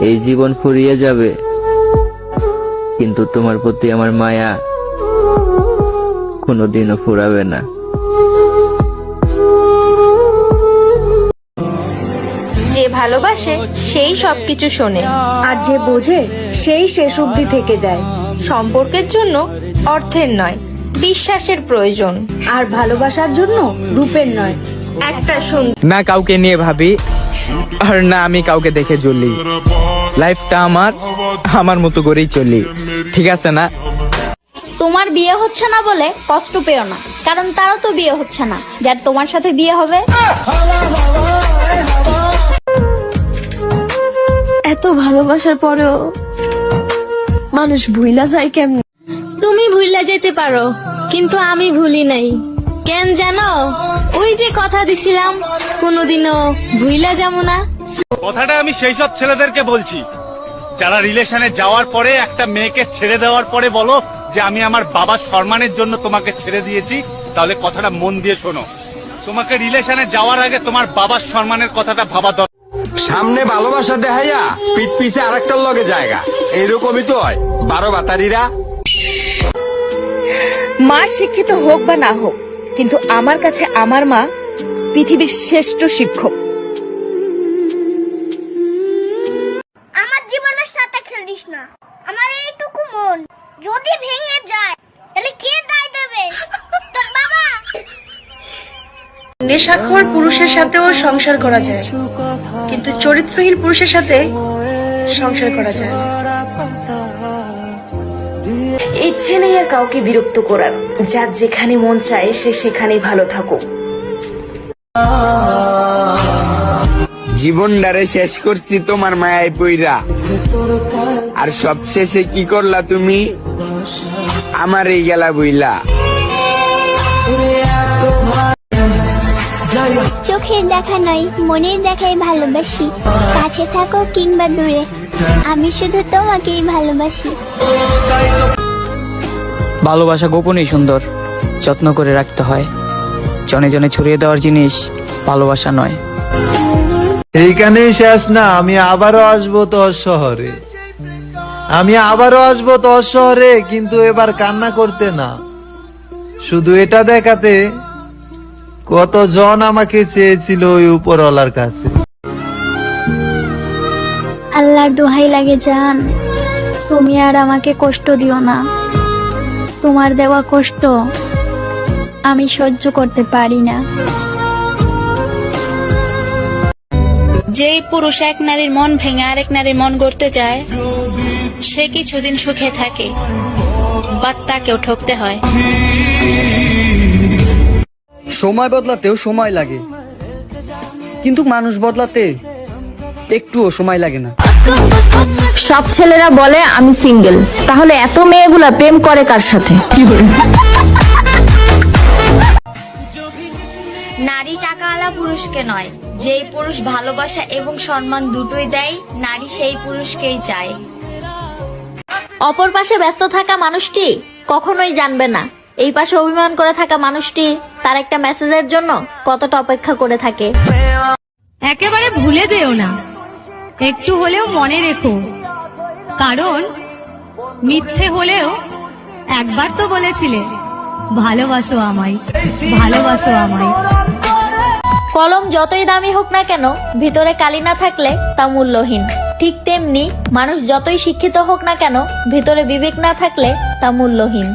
এই জীবন ফুরিয়ে যাবে কিন্তু তোমার প্রতি আমার মায়া কোনোদিনও ফুরাবে না। যে ভালোবাসে সেই সবকিছু শোনে। আর যে বোঝে সেই শেষ অবধি থেকে যায়। সম্পর্কের জন্য অর্থের নয় বিশ্বাসের প্রয়োজন। আর ভালোবাসার জন্য রূপের নয়। একটা সুন্দর না কাউকে নিয়ে ভাবি আর না আমি কাউকে দেখে চলি লাইফটা আমার আমার মতো করেই চলি। ঠিক আছে না? তোমার বিয়ে হচ্ছে না বলে কষ্ট পেও না কারণ তারও তো বিয়ে হচ্ছে না। যার তোমার সাথে বিয়ে হবে এত ভালোবাসার পরেও মানুষ ভুইলা যায় কেমন? তুমি ভুইলা যেতে পারো কিন্তু আমি ভুলি নাই। কেন জানো? ওই যে কথা দিছিলাম কোনোদিনও ভুইলা যাব না। কথাটা আমি সেই সব ছেলেদেরকে বলছি। যারা রিলেশনে যাওয়ার পরে একটা মেয়েকে ছেড়ে দেওয়ার পরে বলো যে আমি আমার বাবার সম্মানের জন্য তোমাকে ছেড়ে দিয়েছি তাহলে কথাটা মন দিয়ে শোনো। তোমাকে রিলেশনে যাওয়ার আগে তোমার বাবার সম্মানের কথাটা ভাবা দরকার সামনে ভালোবাসা দেখাইয়া পিঠ পিছে আরেকটার লগে জায়গা। এরকমই তো হয়। বারো বাতারিরা। মা শিক্ষিত হোক বা না হোক কিন্তু আমার কাছে আমার মা পৃথিবীর শ্রেষ্ঠ শিক্ষক। আমার জীবনের সাথে খেলিস না। আমার এইটুকু মন। যদি ভেঙে যায় তাহলে কে দায় দেবে? তোর বাবা। নেশাখোর পুরুষের সাথেও সংসার করা যায়। কিন্তু চরিত্রহীন পুরুষের সাথে সংসার করা যায় না। ইচ্ছে নেই আর কাউকে বিরক্ত করার। যার যেখানে মন চায় সে সেখানেই ভালো থাকুক। জীবনটারে শেষ করছি তোমার মায়ায় পইরা। আর সবশেষে কি করলা তুমি? আমার এই গেলা বইলা। চোখের দেখা নয় মনের দেখাই ভালোবাসি। কাছে থাকো কিংবা দূরে আমি শুধু তোমাকেই ভালোবাসি। ভালোবাসা গোপনেই সুন্দর যত্ন করে রাখতে হয়। জনে জনে ছড়িয়ে দেওয়ার জিনিস ভালোবাসা নয়। এইখানেই শেষ না আমি আবারও আসব তোর শহরে। আমি আবারও আসব তোর শহরে কিন্তু এবার কান্না করতে না। শুধু এটা দেখাতে কতজন আমাকে চেয়েছিল ওই উপরওয়ালার কাছে। আল্লাহর দোহাই লাগে জান তুমি আর আমাকে কষ্ট দিও না। তোমার দেওয়া কষ্ট আমি সহ্য করতে পারি না। যেই পুরুষ এক নারীর মন ভেঙে আরেক নারীর মন গড়তে যায় সে কিছুদিন সুখে থাকে বাট তাকেও ঠকতে হয়। সময় বদলাতেও সময় লাগে। কিন্তু মানুষ বদলাতে একটুও সময় লাগে না। সব ছেলেরা বলে আমি সিঙ্গেল। তাহলে এত মেয়েগুলা প্রেম করে কার সাথে? নারী টাকাওয়ালা পুরুষকে নয় যেই পুরুষ ভালোবাসা এবং সম্মান দুটোই দেয় নারী সেই পুরুষকেই চায়। অপর পাশে ব্যস্ত থাকা মানুষটি কখনোই জানবে না। এই পাশে অভিমান করে থাকা মানুষটি তার একটা মেসেজের জন্য কতটা অপেক্ষা করে থাকে। একেবারে ভুলে যেও না। একটু হলেও মনে রেখো। কারণ মিথ্যে হলেও একবার তো বলেছিলে, ভালোবাসো আমায় ভালোবাসো আমায়। কলম যতই দামি হোক না কেন, ভিতরে কালি না থাকলে তা মূল্যহীন। ঠিক তেমনি মানুষ যতই শিক্ষিত হোক না কেন, ভিতরে বিবেক না থাকলে তা মূল্যহীন।